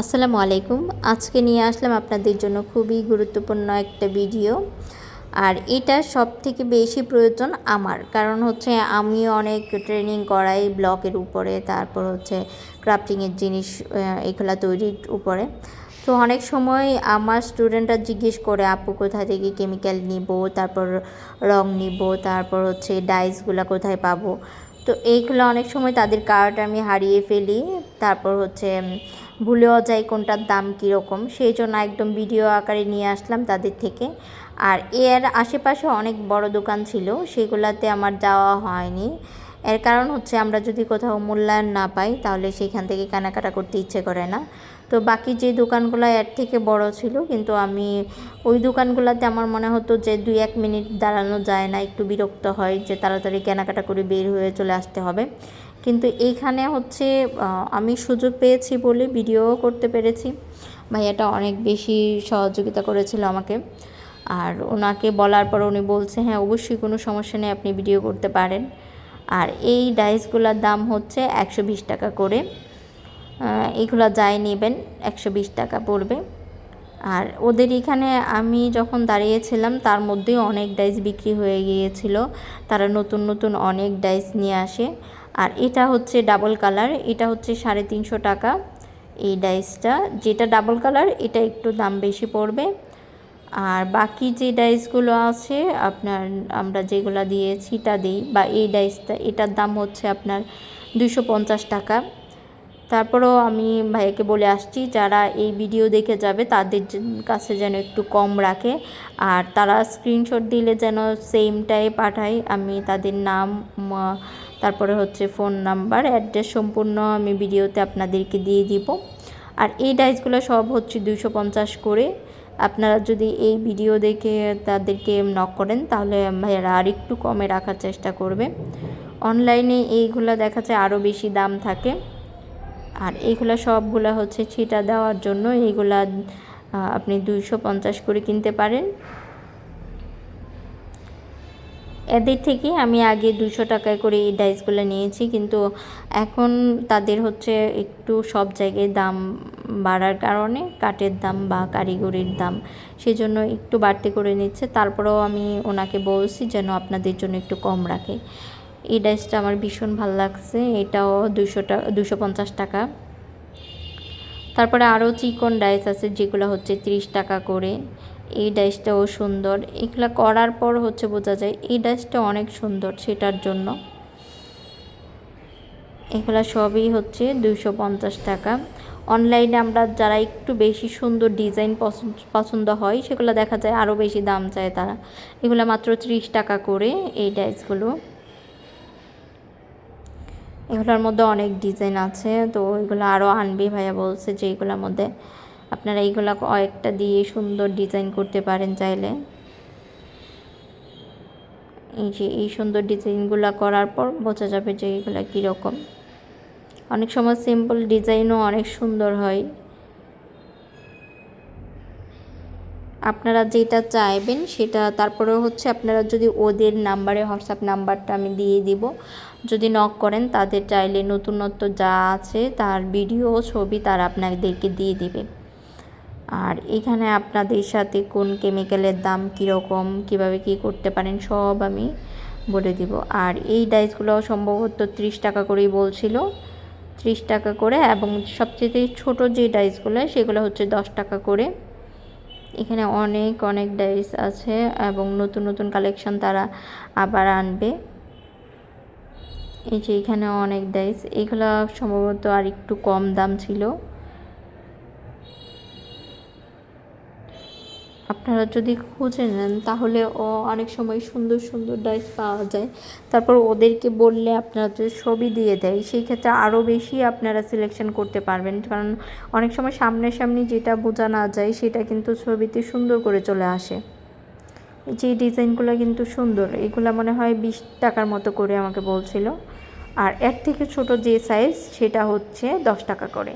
আসসালামু আলাইকুম। আজকে নিয়ে আসলাম আপনাদের জন্য খুবই গুরুত্বপূর্ণ একটা ভিডিও। আর এটা সব থেকে বেশি প্রয়োজন আমার। কারণ হচ্ছে আমি অনেক ট্রেনিং করাই ব্লকের উপরে, তারপর হচ্ছে ক্রাফটিংয়ের জিনিস এগুলা তৈরির উপরে। তো অনেক সময় আমার স্টুডেন্টরা জিজ্ঞেস করে, আপু, কোথা থেকে কেমিক্যাল নিব? তারপর রং নিব? তারপর হচ্ছে ডাইসগুলো কোথায় পাবো? তো এইগুলো অনেক সময় তাদের কার্ড আমি হারিয়ে ফেলি। তারপর হচ্ছে ভুলেও যাই কোনটার দাম কীরকম, সেই জন্য একদম ভিডিও আকারে নিয়ে আসলাম তাদের থেকে। আর এর আশেপাশে অনেক বড় দোকান ছিল, সেগুলাতে আমার যাওয়া হয়নি। এর কারণ হচ্ছে আমরা যদি কোথাও মূল্যায়ন না পাই, তাহলে সেখান থেকে কেনাকাটা করতে ইচ্ছে করে না। তো বাকি যে দোকানগুলো এর থেকে বড় ছিল, কিন্তু আমি ওই দোকানগুলোতে আমার মনে হতো যে দুই এক মিনিট দাঁড়ানো যায় না, একটু বিরক্ত হয় যে তাড়াতাড়ি কেনাকাটা করে বের হয়ে চলে আসতে হবে। কিন্তু এইখানে হচ্ছে আমি সুযোগ পেয়েছি বলে ভিডিও করতে পেরেছি। ভাইয়াটা অনেক বেশি সহযোগিতা করেছিল আমাকে। আর ওনাকে বলার পর উনি বলছে হ্যাঁ অবশ্যই কোনো সমস্যা নেই, আপনি ভিডিও করতে পারেন। আর এই ডাইসগুলোর দাম হচ্ছে একশো বিশ টাকা করে। এগুলো যাই নেবেন, একশো বিশ টাকা পড়বে। আর ওদের এখানে আমি যখন দাঁড়িয়েছিলাম, তার মধ্যেই অনেক ডাইস বিক্রি হয়ে গিয়েছিল। তারা নতুন নতুন অনেক ডাইস নিয়ে আসে। আর এটা হচ্ছে ডাবল কালার, এটা হচ্ছে সাড়ে তিনশো টাকা এই ডাইসটা। যেটা ডাবল কালার, এটা একটু দাম বেশি পড়বে। আর বাকি যে ডাইসগুলো আছে, আপনার আমরা যেগুলো দিয়ে তা দিই। বা এই ডাইসটা, এটার দাম হচ্ছে আপনার দুশো টাকা। তারপরেও আমি ভাইয়াকে বলে আসছি, যারা এই ভিডিও দেখে যাবে, তাদের কাছে যেন একটু কম রাখে। আর তারা স্ক্রিনশট দিলে যেন সেমটাই পাঠায়, আমি তাদের নাম তারপরে হচ্ছে ফোন নাম্বার, অ্যাড্রেস সম্পূর্ণ আমি ভিডিওতে আপনাদেরকে দিয়ে দিব। আর এই ডাইসগুলো সব হচ্ছে দুশো পঞ্চাশ করে। আপনারা যদি এই ভিডিও দেখে তাদেরকে নক করেন, তাহলে ভাইয়ারা আর একটু কমে রাখার চেষ্টা করবে। অনলাইনে এইগুলো দেখা যায় আরও বেশি দাম থাকে। আর এইগুলো সবগুলো হচ্ছে ছিটা দেওয়ার জন্য এইগুলা আপনি দুইশো পঞ্চাশ করে কিনতে পারেন। এদের থেকে আমি আগে দুশো টাকায় করে এই ডাইসগুলো নিয়েছি, কিন্তু এখন তাদের হচ্ছে একটু সব জায়গায় দাম বাড়ার কারণে কাঠের দাম বা কারিগরির দাম সেজন্য একটু বাড়তি করে নিচ্ছে। তারপরেও আমি ওনাকে বলছি যেন আপনাদের জন্য একটু কম রাখে। এই ডাইসটা আমার ভীষণ ভালো লাগছে, এটাও দুশো টাকা দুশো পঞ্চাশ টাকা। তারপরে আরও চিকন ডাইস আছে যেগুলো হচ্ছে ত্রিশ টাকা করে। এই ডাইসটাও সুন্দর। এগুলো করার পর হচ্ছে বোঝা যায় এই ডাইসটা অনেক সুন্দর সেটার জন্য। এগুলো সবই হচ্ছে দুশো পঞ্চাশ টাকা। অনলাইনে আমরা যারা একটু বেশি সুন্দর ডিজাইন পছন্দ হয়, সেগুলো দেখা যায় আরও বেশি দাম চায় তারা। এগুলো মাত্র ত্রিশ টাকা করে এই ডাইসগুলো এগুলোর মধ্যে অনেক ডিজাইন আছে, তো এগুলো আরও আনবে ভাইয়া বলছে যে এগুলোর মধ্যে। আপনারা এইগুলো কয়েকটা দিয়ে সুন্দর ডিজাইন করতে পারেন চাইলে। এই যে, এই সুন্দর ডিজাইনগুলো করার পর বোঝা যাবে যে এগুলো কীরকম। অনেক সময় সিম্পল ডিজাইনও অনেক সুন্দর হয়। আপনারা যেটা চাইবেন সেটা, তারপরে হচ্ছে আপনারা যদি ওদের নাম্বারে, হোয়াটসঅ্যাপ নাম্বারটা আমি দিয়ে দিব। যদি নক করেন, তাদের চাইলে নতুনত্ব যা আছে, তার ভিডিও ছবি তারা আপনাদেরকে দিয়ে দিবে। আর এখানে আপনাদের সাথে কোন কেমিক্যালের দাম কীরকম, কীভাবে কি করতে পারেন, সব আমি বলে দিব। আর এই ডাইসগুলো সম্ভবত ত্রিশ টাকা করেই বলছিল। ত্রিশ টাকা করে এবং সবচেয়ে ছোট যে ডাইসগুলো, সেগুলো হচ্ছে দশ টাকা করে। এখানে অনেক অনেক ডাইস আছে এবং নতুন নতুন কালেকশন তারা আবার আনবে। এই যে এখানে অনেক ডাইস, এগুলো সম্ভবত আর একটু কম দাম ছিল। আপনারা যদি খুঁজে নেন, তাহলে ও অনেক সময় সুন্দর সুন্দর ডাইস পাওয়া যায়। তারপর ওদেরকে বললে আপনারা যদি ছবি দিয়ে দেয়, সেই ক্ষেত্রে আরও বেশি আপনারা সিলেকশন করতে পারবেন। কারণ অনেক সময় সামনাসামনি যেটা বোঝা না যায়, সেটা কিন্তু ছবিতে সুন্দর করে চলে আসে। যে ডিজাইনগুলো কিন্তু সুন্দর, এগুলো মনে হয় বিশ টাকার মতো করে আমাকে বলছিল। আর এর থেকে ছোট যে সাইজ সেটা হচ্ছে দশ টাকা করে।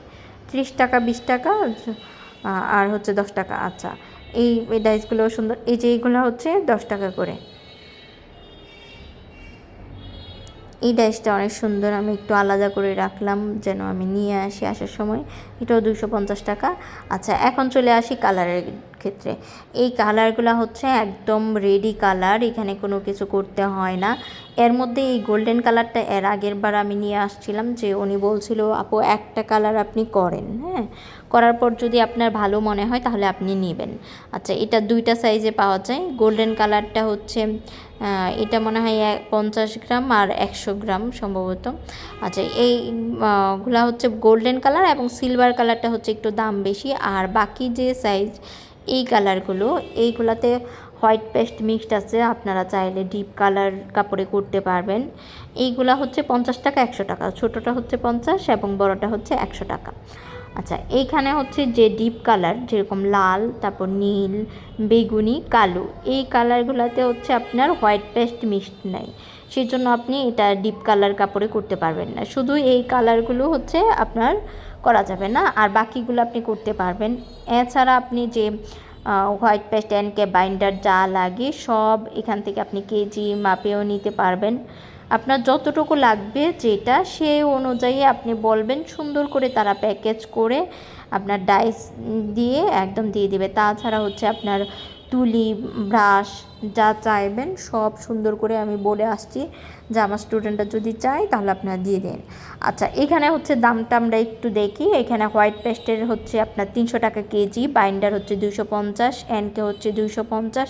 ত্রিশ টাকা, বিশ টাকা, আর হচ্ছে দশ টাকা আচ্ছা। এই ডাইসগুলো সুন্দর, এই যে এইগুলো হচ্ছে দশ টাকা করে। এই ডাইসটা অনেক সুন্দর, আমি একটু আলাদা করে রাখলাম যেন আমি নিয়ে আসি আসার সময়। এটাও দুশো পঞ্চাশ টাকা। আচ্ছা এখন চলে আসি কালারের ক্ষেত্রে। এই কালারগুলো হচ্ছে একদম রেডি কালার এখানে কোনো কিছু করতে হয় না। এর মধ্যে এই গোল্ডেন কালারটা এর আগের বার আমি নিয়ে আসছিলাম যে উনি বলছিল, আপু, একটা কালার আপনি করেন। হ্যাঁ? করার পর যদি আপনার ভালো মনে হয়, তাহলে আপনি নেবেন। আচ্ছা এটা দুইটা সাইজে পাওয়া যায়। গোল্ডেন কালারটা হচ্ছে এটা মনে হয় পঞ্চাশ গ্রাম আর একশো গ্রাম সম্ভবত। আচ্ছা এই গুলা হচ্ছে গোল্ডেন কালার এবং সিলভার কালারটা হচ্ছে একটু দাম বেশি। আর বাকি যে সাইজ এই কালারগুলো এইগুলাতে হোয়াইট পেস্ট মিক্সড আছে। আপনারা চাইলে ডিপ কালার কাপড়ে করতে পারবেন। এইগুলা হচ্ছে পঞ্চাশ টাকা, একশো টাকা। ছোটোটা হচ্ছে পঞ্চাশ এবং বড়টা হচ্ছে একশো টাকা। আচ্ছা এইখানে হচ্ছে যে ডিপ কালার যেরকম লাল, তারপর নীল, বেগুনি, কালো, এই কালারগুলোতে হচ্ছে আপনার হোয়াইট পেস্ট মিক্সড নাই। সেই জন্য আপনি এটা ডিপ কালার কাপড়ে করতে পারবেন না। শুধু এই কালারগুলো হচ্ছে আপনার করা যাবে না, আর বাকিগুলো আপনি করতে পারবেন। এছাড়া আপনি যে হোয়াইট পেস্ট অ্যান্ড কে বাইন্ডার যা লাগে সব এখান থেকে আপনি কেজি মাপেও নিতে পারবেন। আপনার যতটুকু লাগবে যেটা, সে অনুযায়ী আপনি বলবেন, সুন্দর করে তারা প্যাকেজ করে আপনার ডাইস দিয়ে একদম দিয়ে দেবে। তাছাড়া হচ্ছে আপনার তুলি ব্রাশ যা চাইবেন সব সুন্দর করে আমি বলে আসছি যে আমার স্টুডেন্টরা যদি চায় তাহলে আপনারা দিয়ে দিন। আচ্ছা এখানে হচ্ছে দামটা আমরা একটু দেখি। এখানে হোয়াইট পেস্টের হচ্ছে আপনার তিনশো টাকা কেজি বাইন্ডার হচ্ছে দুশো পঞ্চাশ এনকে হচ্ছে দুশো পঞ্চাশ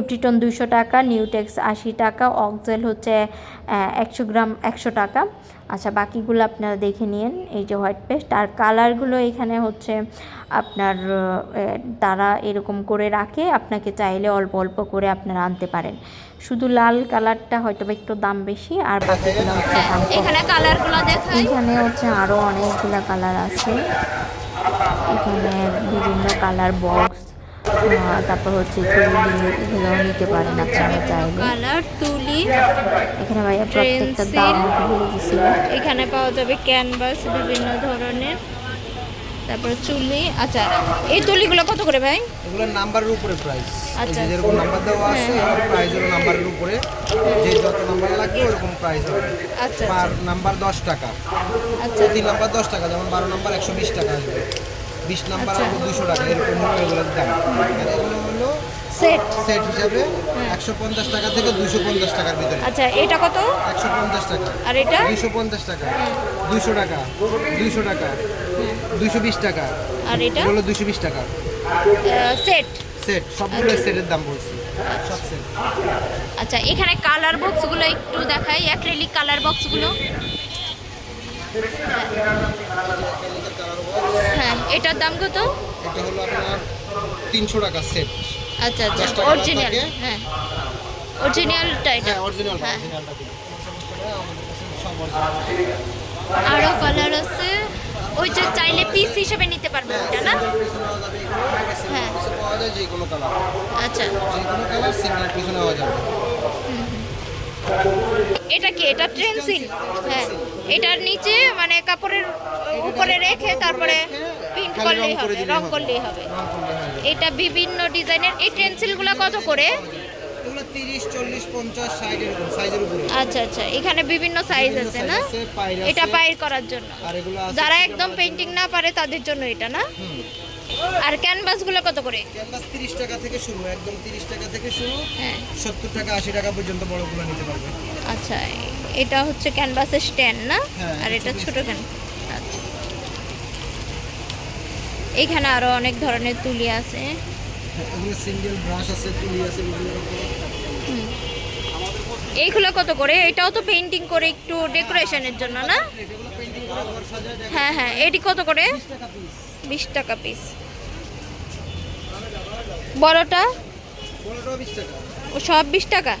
এপ্রিটন দুশো টাকা নিউটেক্স আশি টাকা অক্সেল হচ্ছে একশো গ্রাম একশো টাকা। আচ্ছা বাকিগুলো আপনারা দেখে নিন, এই যে হোয়াইট পেস্ট আর কালারগুলো এখানে হচ্ছে আপনার তারা এরকম করে রাখে। আপনাকে চাইলে অল্প অল্প করে আপনারা আনতে পারেন। শুধু লাল কালারটা হয়তো বা একটু দাম বেশি আর বাকিগুলো হচ্ছে দাম এখানে কালারগুলো দেখাই। এখানে হচ্ছে আরও অনেকগুলো কালার আছে। এখানে বিভিন্ন কালার বক্স তারপর হচ্ছে এগুলো নিতে পারেন আপনারা চাইলে। কালার তুলি এখানে ভাইয়া প্রত্যেকটা দাম এখানে পাওয়া যাবে ক্যানভাস বিভিন্ন ধরনের। তারপর চুলি আচ্ছা এই তুলিগুলো কত করে ভাই? এগুলোর নাম্বারের উপরে প্রাইস আচ্ছা, যেরকম নাম্বার দেওয়া আছে প্রাইস হলো নাম্বারের উপরে। যে যত নাম্বার লাগবে ওরকম প্রাইস হবে। আচ্ছা। পার নাম্বার দশ টাকা। আচ্ছা। প্রতি নাম্বার দশ টাকা যেমন বারো নাম্বার একশো বিশ টাকা আসবে। বিশ নাম্বার। আসবে দুশো টাকা এরকম হলো এগুলোর দাম। আর এগুলো হলো সেট সেট হিসাবে একশো পঞ্চাশ টাকা থেকে দুশো পঞ্চাশ টাকার ভিতরে। আচ্ছা এটা কত? একশো পঞ্চাশ টাকা। আর এটা? দুইশো পঞ্চাশ টাকা। দুইশো টাকা। দুইশো টাকা। দুইশো বিশ টাকা। আর এটা? এগুলো দুইশো বিশ টাকা। সেট সেট সবগুলো সেটের দাম বলছি। সব সেট আচ্ছা এখানে কালার বক্সগুলো একটু দেখাই অ্যাক্রিলিক কালার বক্সগুলো হ্যাঁ এটার দাম কত? এটা হলো আপনার তিনশো টাকা সেট আচ্ছা আচ্ছা। অরিজিনাল হ্যাঁ। অরিজিনালটা এটা। হ্যাঁ অরিজিনাল হ্যাঁ। অরিজিনালটা আরও কালার আছে। ওই যে চাইলে পিস হিসেবে নিতে পারবে ওটা না? হ্যাঁ। আচ্ছা। এটা কি? এটা ট্রেনসিল হ্যাঁ। এটার নিচে মানে কাপড়ের উপরে রেখে তারপরে প্রিন্ট করলেই হবে, রং করলেই হবে। এটা বিভিন্ন ডিজাইনের এই ট্রেনসিলগুলো কত করে? তিরিশ চল্লিশ পঞ্চাশ ষাট এরকম সাইজের উপরে। আচ্ছা আচ্ছা। এখানে বিভিন্ন সাইজ আছে না? এটা। পায়ের করার জন্য। যারা একদম পেন্টিং না পারে তাদের জন্য এটা না। আর ক্যানভাসগুলো কত করে? ক্যানভাস তিরিশ টাকা থেকে শুরু একদম তিরিশ টাকা থেকে শুরু। হ্যাঁ। সত্তর টাকা আশি টাকা পর্যন্ত বড়গুলো নিতে পারবে। আচ্ছা এটা হচ্ছে ক্যানভাসের স্ট্যান্ড না? হ্যাঁ, আর এটা ছোট ক্যান আচ্ছা। এখানে আরও অনেক ধরনের তুলি আছে। এগুলো সিঙ্গেল ব্রাশ আছে তুলি আছে বিভিন্ন এইগুলো কত করে? এটাও তো পেন্টিং করে একটু ডেকোরেশনের জন্য, না? হ্যাঁ হ্যাঁ এটি কত করে? বিশ টাকা পিস বড়টা? ও সব বিশ টাকা?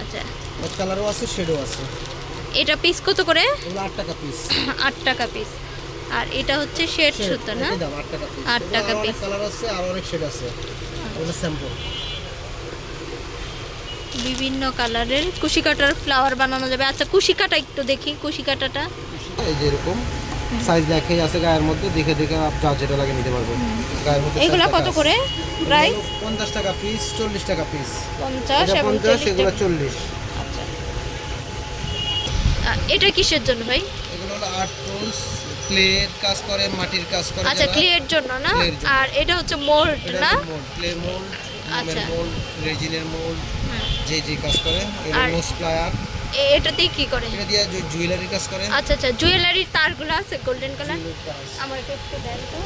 আচ্ছা। কালারও আছে শেডও আছে। এটা পিস কত করে? আট টাকা পিস আট টাকা পিস আর এটা হচ্ছে শেড সুতো না? আট টাকা পিস কালার আছে আর অনেক শেড আছে। আচ্ছা। স্যাম্পল বিভিন্ন কালারের কুশি কাটার ফ্লাওয়ার বানানো যাবে। আচ্ছা কুশি কাটা একটু দেখি কুশি কাটাটা এই যে এরকম। সাইজ দেখে আছে গায়ের মধ্যে দেখে দেখে আপনি যা যেটা লাগে নিতে পারবেন গায়ের মধ্যে এগুলো কত করে? প্রাইস 50 টাকা পিস 40 টাকা পিস 50 এবং 40 এগুলো 40 এটা কিসের জন্য ভাই? এগুলো হলো আর্ট টুলস ক্লের কাজ করে মাটির কাজ করে আচ্ছা যারা। ক্লিয়ার জন্য না? এর। আর এটা হচ্ছে মোল্ড না? ক্লে মোল্ড আচ্ছা। মোল্ড রেজিনের মোল্ড যে যে কাজ করে। আর- নোজ প্লায়ার এ- এটা কি করে? এটা দিয়ে জুয়েলারি কাজ করে। আচ্ছা আচ্ছা জুয়েলারির তারগুলো আছে গোল্ডেন কালার আমার একটু দেন তো।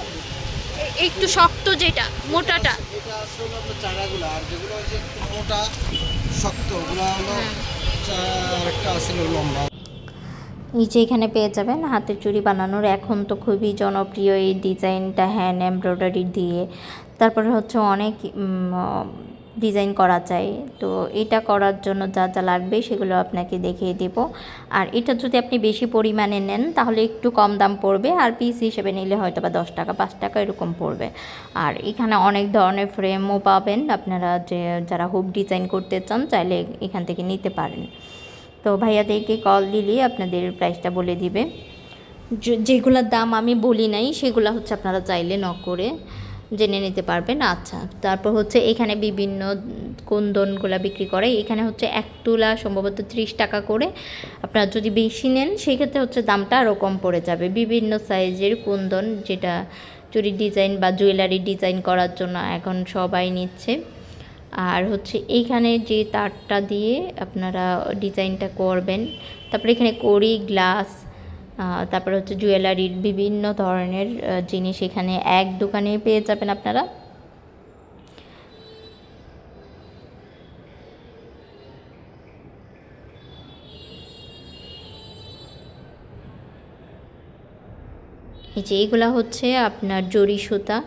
একটু শক্ত যেটা মোটাটা। এটা আছে হলো আপনার চারাগুলো আর যেগুলো হচ্ছে মোটা শক্ত ওগুলো হলো। একটা আছে লম্বা। যে এখানে পেয়ে যাবেন হাতের চুড়ি বানানোর। এখন তো খুবই জনপ্রিয় এই ডিজাইনটা, হ্যান্ড এমব্রয়ডারি দিয়ে। তারপরে হচ্ছে অনেক ডিজাইন করা যায়। তো এটা করার জন্য যা যা লাগবে সেগুলো আপনাকে দেখিয়ে দেব। আর এটা যদি আপনি বেশি পরিমাণে নেন, তাহলে একটু কম দাম পড়বে। আর পিস হিসেবে নিলে হয়তো বা দশ টাকা, পাঁচ টাকা এরকম পড়বে। আর এখানে অনেক ধরনের ফ্রেমও পাবেন। আপনারা যে, যারা হুপ ডিজাইন করতে চান, চাইলে এখান থেকে নিতে পারেন। তো ভাইয়াদেরকে কল দিলে আপনাদের প্রাইসটা বলে দিবে। যেগুলোর দাম আমি বলি নাই, সেগুলো হচ্ছে আপনারা চাইলে ন করে জেনে নিতে পারবেন। আচ্ছা তারপর হচ্ছে এখানে বিভিন্ন কুন্দনগুলো বিক্রি করে। এখানে হচ্ছে এক তুলা সম্ভবত ত্রিশ টাকা করে। আপনারা যদি বেশি নেন, সেক্ষেত্রে হচ্ছে দামটা আরও কম পড়ে যাবে। বিভিন্ন সাইজের কুন্দন যেটা চুরির ডিজাইন বা জুয়েলারি ডিজাইন করার জন্য এখন সবাই নিচ্ছে। আর হচ্ছে এইখানে যে তারটা দিয়ে আপনারা ডিজাইনটা করবেন, তারপরে এখানে কড়ি, গ্লাস তারপরে হচ্ছে জুয়েলারির বিভিন্ন ধরনের জিনিস এখানে এক দোকানে পেয়ে যাবেন আপনারা। এই যে এইগুলা হচ্ছে আপনার জরি সুতা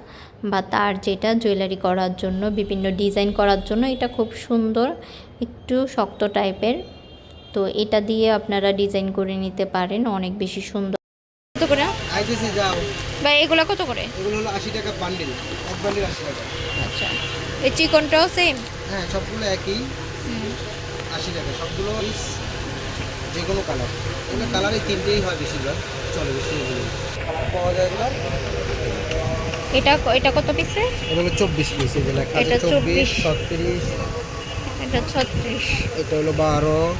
বা তার যেটা জুয়েলারি করার জন্য বিভিন্ন ডিজাইন করার জন্য এটা খুব সুন্দর একটু শক্ত টাইপের তো এটা দিয়ে আপনারা ডিজাইন করে নিতে পারেন অনেক বেশি সুন্দর। কত করে? আইতেছি যাও। বা এগুলো কত করে? এগুলো হলো আশি টাকা বান্ডিল এক বান্ডিল আশি টাকা। আচ্ছা। এই চিকনটাও সেম হ্যাঁ সবগুলো একই। আশি টাকা সবগুলো যে কোনো কালার এগুলো কালারই তিনটেই হয় বেশিরভাগ। চলে বেশি কালার পাওয়া যায় এগুলো? এটা এটা কত পিসে এগুলো চব্বিশ পিস এগুলো লেখা এটা আছে চব্বিশ। 24 ছত্রিশ। এটা ছত্রিশ। এটা হলো বারো।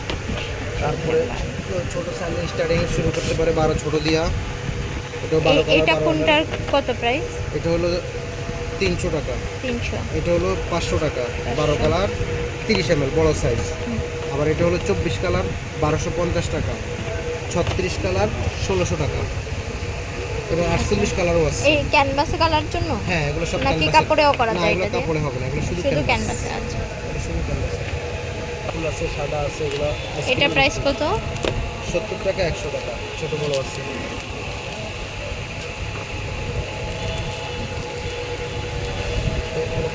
তারপরে ছোটো সাইজ স্টার্টিং শুরু করতে পারে বারো ছোটো দিয়া। এটা বারো এ- কালার এটা কোনটার। কত প্রাইস এটা হলো তিনশো টাকা। তিনশো। এটা হলো পাঁচশো টাকা বারো কালার তিরিশ এম বড় সাইজ আবার এটা হলো চব্বিশ কালার বারোশো পঞ্চাশ টাকা ছত্রিশ কালার ষোলোশো টাকা। এবং আটচল্লিশ কালারও আছে। এই ক্যানভাসে কালার জন্য? হ্যাঁ এগুলো সব নাকি কাপড়েও করা যায় এটা কাপড়ে হবে না এগুলো শুধু ক্যানভাসে আচ্ছা শুধু ক্যানভাস ফুল আছে সাদা আছে এগুলো এটা প্রাইস কত? সত্তর টাকা একশো টাকা ছোট বড় আছে।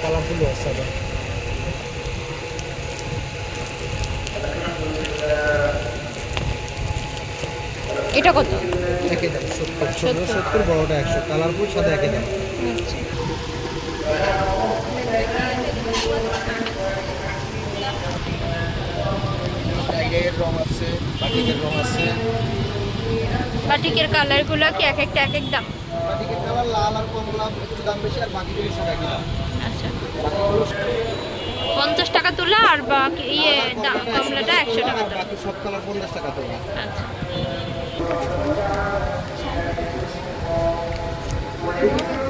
কালারফুল আছে এটা কত? দাম সত্তর বড়টা একশো। কালারফুল সাদা একই দাম। বাটিকের কালারগুলো কি এক একটা এক এক দাম? বাটিকের কালার লাল আর কমলা একটু দাম বেশি আর বাকিগুলি সব একই দাম। আচ্ছা। পঞ্চাশ টাকা তোলা আর বাকি ইয়ে কমলাটা একশো টাকা তোলা। সব কালার পঞ্চাশ টাকা তো আচ্ছা। Thank you.